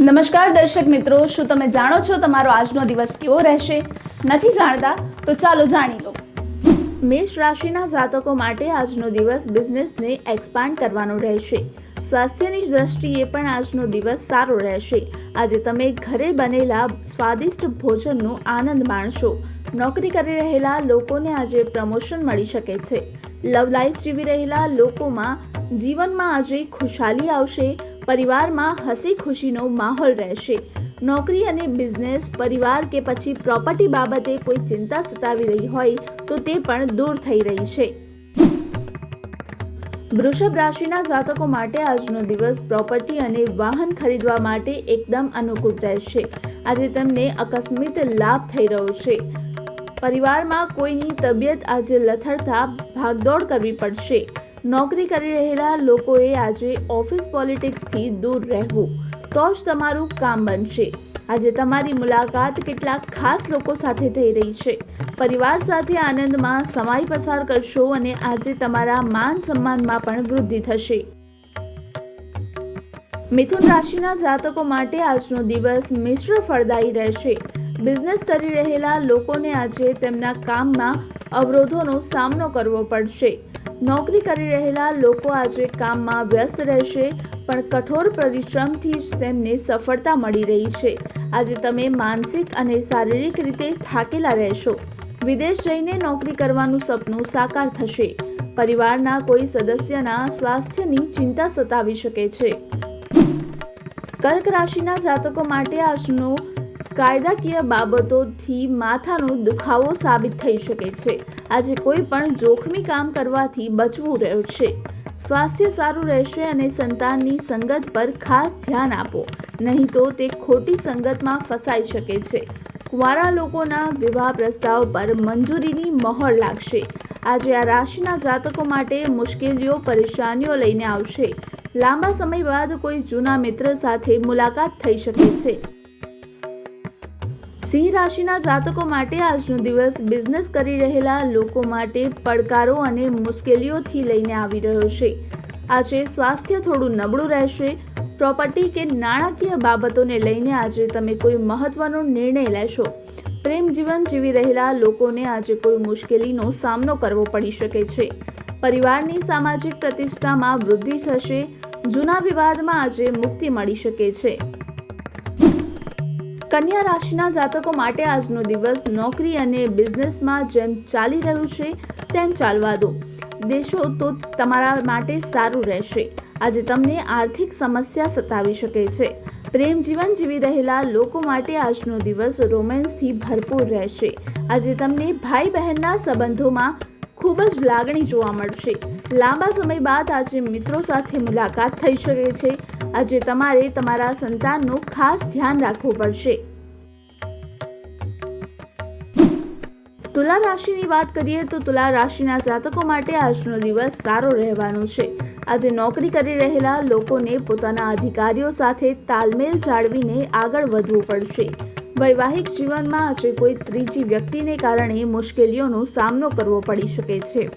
નમસ્કાર દર્શક મિત્રો, શું તમે જાણો છો તમારો આજનો દિવસ કેવો રહેશે? નથી જાણતા? તો ચાલો જાણી લો. મેષ રાશિના જાતકો માટે આજનો દિવસ બિઝનેસને એક્સપાન્ડ કરવાનો રહેશે. સ્વાસ્થ્યની દ્રષ્ટિએ પણ આજનો દિવસ સારો રહેશે. આજે તમે ઘરે બનેલા સ્વાદિષ્ટ ભોજનનો આનંદ માણશો. નોકરી કરી રહેલા લોકોને આજે પ્રમોશન મળી શકે છે. લવ લાઈફ જીવી રહેલા લોકોમાં જીવનમાં આજે ખુશાલી આવશે. પરિવારમાં હસી ખુશીનો માહોલ રહેશે. નોકરી અને બિઝનેસ, પરિવાર કે પછી પ્રોપર્ટી બાબતે કોઈ ચિંતા સતાવી રહી હોય તો તે પણ દૂર થઈ રહી છે. વૃષભ રાશિના જાતકો માટે આજનો દિવસ પ્રોપર્ટી અને વાહન ખરીદવા માટે એકદમ અનુકૂળ રહેશે. આજે તમને અકસ્મિત લાભ થઈ રહ્યો છે. પરિવારમાં કોઈની તબિયત આજે લથડતા ભાગદોડ કરવી પડશે. નોકરી કરી રહેલા લોકોએ આજે ઓફિસ પોલિટિક્સથી દૂર રહેવું. તો જ તમારું કામ બનશે. આજે તમારી મુલાકાત કેટલાક ખાસ લોકો સાથે થઈ રહી છે. પરિવાર સાથે આનંદમાં સમય પસાર કરશો અને આજે તમારા માન સન્માનમાં પણ વૃદ્ધિ થશે. મિથુન રાશિના જાતકો માટે આજનો દિવસ મિશ્ર ફળદાયી રહેશે. બિઝનેસ કરી રહેલા લોકોને આજે તેમના કામમાં અવરોધોનો સામનો કરવો પડશે. નોકરી કરી રહેલા લોકો આજે કામમાં વ્યસ્ત રહેશે, પણ કઠોર પરિશ્રમથી જ તેમને સફળતા મળી રહી છે. આજે તમે માનસિક અને શારીરિક રીતે થાકેલા રહેશો. વિદેશ જઈને નોકરી કરવાનું સપનું સાકાર થશે. પરિવારના કોઈ સદસ્યના સ્વાસ્થ્યની ચિંતા સતાવી શકે છે. કર્ક રાશિના જાતકો માટે આજનો કાયદાકીય બાબતોથી માથાનો દુખાવો સાબિત થઈ શકે છે. આજે કોઈ પણ જોખમી કામ કરવાથી બચવું રહ્યું છે સ્વાસ્થ્ય સારું રહેશે અને સંતાનની સંગત પર ખાસ ધ્યાન આપો. નહીં તો તે ખોટી સંગતમાં ફસાઈ શકે છે. કુંવારા લોકોના વિવાહ પ્રસ્તાવ પર મંજૂરીની મહોર લાગશે. આજે આ રાશિના જાતકો માટે મુશ્કેલીઓ, પરેશાનીઓ લઈને આવશે. લાંબા સમય બાદ કોઈ જૂના મિત્ર સાથે મુલાકાત થઈ શકે છે. સિંહ રાશિના જાતકો માટે આજનો દિવસ બિઝનેસ કરી રહેલા લોકો માટે પડકારો અને મુશ્કેલીઓથી લઈને આવી રહ્યો છે. આજે સ્વાસ્થ્ય થોડું નબળું રહેશે. પ્રોપર્ટી કે નાણાકીય બાબતોને લઈને આજે તમે કોઈ મહત્વનો નિર્ણય લેશો. પ્રેમ જીવન જીવી રહેલા લોકોને આજે કોઈ મુશ્કેલીનો સામનો કરવો પડી શકે છે. પરિવારની સામાજિક પ્રતિષ્ઠામાં વૃદ્ધિ થશે. જૂના વિવાદમાં આજે મુક્તિ મળી શકે છે. કન્યા રાશિના જાતકો માટે આજનો દિવસ નોકરી અને બિઝનેસમાં જેમ ચાલી રહ્યું છે, તેમ ચાલવા દો. દેશો તો તમારા માટે સારું રહેશે. આજે તમને આર્થિક સમસ્યા સતાવી શકે છે. પ્રેમ જીવન જીવી રહેલા લોકો માટે આજનો દિવસ રોમેન્સથી ભરપૂર રહેશે. આજે તમને ભાઈ બહેનના સંબંધોમાં ખૂબ જ લાગણી જોવા મળશે. લાંબા સમય બાદ આજે મિત્રો સાથે મુલાકાત થઈ શકે છે. આજે તમારે તમારા સંતાનનું ખાસ ધ્યાન રાખવું પડશે. તુલા રાશિની વાત કરીએ તો તુલા રાશિના જાતકો માટે આજનો દિવસ સારો રહેવાનો છે. આજે નોકરી કરી રહેલા લોકોને પોતાના અધિકારીઓ સાથે તાલમેલ જાળવીને આગળ વધવું પડશે. વૈવાહિક જીવનમાં આજે કોઈ ત્રીજી વ્યક્તિને કારણે મુશ્કેલીઓનો સામનો કરવો પડી શકે છે.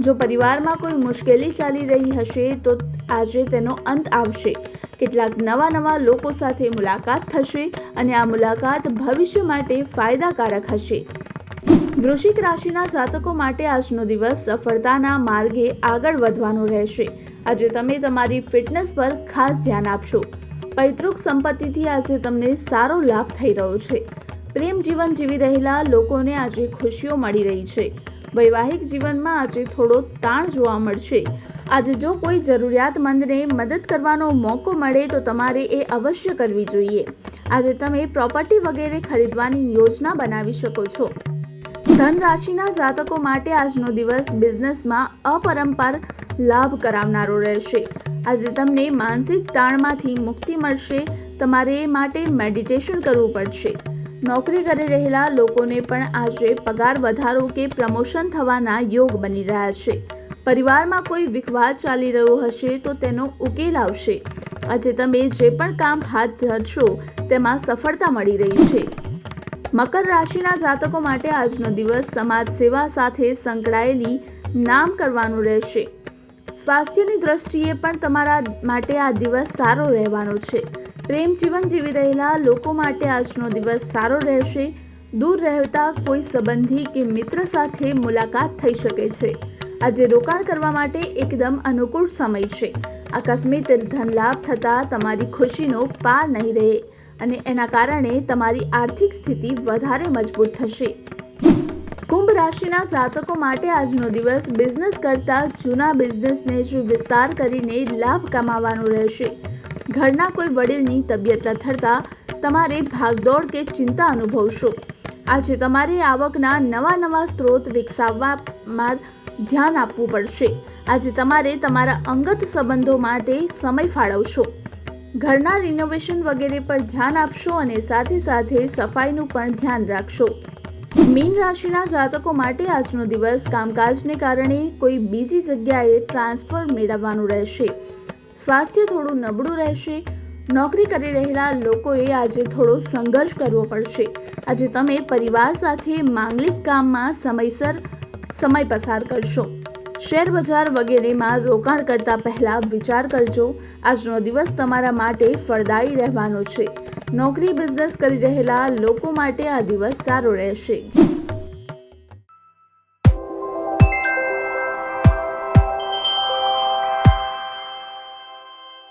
જો પરિવારમાં કોઈ મુશ્કેલી ચાલી રહી હશે, તો આજે તેનો અંત આવશે. કેટલાક નવા નવા લોકો સાથે મુલાકાત થશે અને આ મુલાકાત ભવિષ્ય માટે ફાયદાકારક હશે. વૃશ્ચિક રાશિના જાતકો માટે આજનો દિવસ સફળતાના માર્ગે આગળ વધવાનો રહેશે. આજે તમે તમારી ફિટનેસ પર ખાસ ધ્યાન આપશો. પૈતૃક સંપત્તિથી આજે તમને સારો લાભ થઈ રહ્યો છે. પ્રેમ જીવન જીવી રહેલા લોકોને આજે ખુશીઓ મળી રહી છે. વૈવાહિક જીવનમાં આજે થોડો તાણ જોવા મળશે. આજે જો કોઈ જરૂરિયાતમંદને મદદ કરવાનો મોકો મળે તો તમારે એ અવશ્ય કરવી જોઈએ. આજે તમે પ્રોપર્ટી વગેરે ખરીદવાની યોજના બનાવી શકો છો. ધન રાશિના જાતકો માટે આજનો દિવસ બિઝનેસમાં અપરંપાર લાભ કરાવનારો રહેશે. આજે તમને માનસિક તાણમાંથી મુક્તિ મળશે. તમારે માટે મેડિટેશન કરવું પડશે. નોકરી કરી રહેલા લોકોને પણ આજે પગાર વધારો કે પ્રમોશન થવાના યોગ બની રહ્યા છે. પરિવારમાં કોઈ વિખવાદ ચાલી રહ્યો હશે તો તેનો ઉકેલ આવશે. આજે તમે જે પણ કામ હાથ ધરશો, તેમાં સફળતા મળી રહી છે. મકર રાશિના જાતકો માટે આજનો દિવસ સમાજ સેવા સાથે સંકળાયેલી નામ કરવાનું રહેશે. સ્વાસ્થ્યની દ્રષ્ટિએ પણ તમારા માટે આ દિવસ સારો રહેવાનો છે. પ્રેમ જીવન જીવી રહેલા લોકો માટે આજનો દિવસ સારો રહેશે. દૂર રહેતા કોઈ સંબંધી કે મિત્ર સાથે મુલાકાત થઈ શકે છે. આજે રોકાણ કરવા માટે એકદમ અનુકૂળ સમય છે. આકસ્મિક ધન લાભ થતાં તમારી ખુશીનો પાર નહીં રહે અને એના કારણે તમારી આર્થિક સ્થિતિ વધારે મજબૂત થશે. કુંભ રાશિના જાતકો માટે આજનો દિવસ બિઝનેસ કરતા જૂના બિઝનેસને જ વિસ્તાર કરીને લાભ કમાવાનો રહેશે. ઘરના કોઈ વડીલની તબિયત લથડતા તમારે ભાગદોડ કે ચિંતા અનુભવશો. આજે તમારે આવકના નવા નવા સ્ત્રોત વિકસાવવામાં ધ્યાન આપવું પડશે. આજે તમારે તમારા અંગત સંબંધો માટે સમય ફાળવશો. ઘરના રિનોવેશન વગેરે પર ધ્યાન આપશો અને સાથે સાથે સફાઈનું પણ ધ્યાન રાખશો. મીન રાશિના જાતકો માટે આજનો દિવસ કામકાજને કારણે કોઈ બીજી જગ્યાએ ટ્રાન્સફર મેળવવાનું રહેશે. સ્વાસ્થ્ય થોડું નબળું રહેશે. નોકરી કરી રહેલા લોકોએ આજે થોડો સંઘર્ષ કરવો પડશે. આજે તમે પરિવાર સાથે માંગલિક કામમાં સમયસર સમય પસાર કરશો. શેર બજાર વગેરેમાં રોકાણ કરતા પહેલા વિચાર કરજો. આજનો દિવસ તમારા માટે ફળદાયી રહેવાનો છે. નોકરી, બિઝનેસ કરી રહેલા લોકો માટે આ દિવસ સારો રહેશે.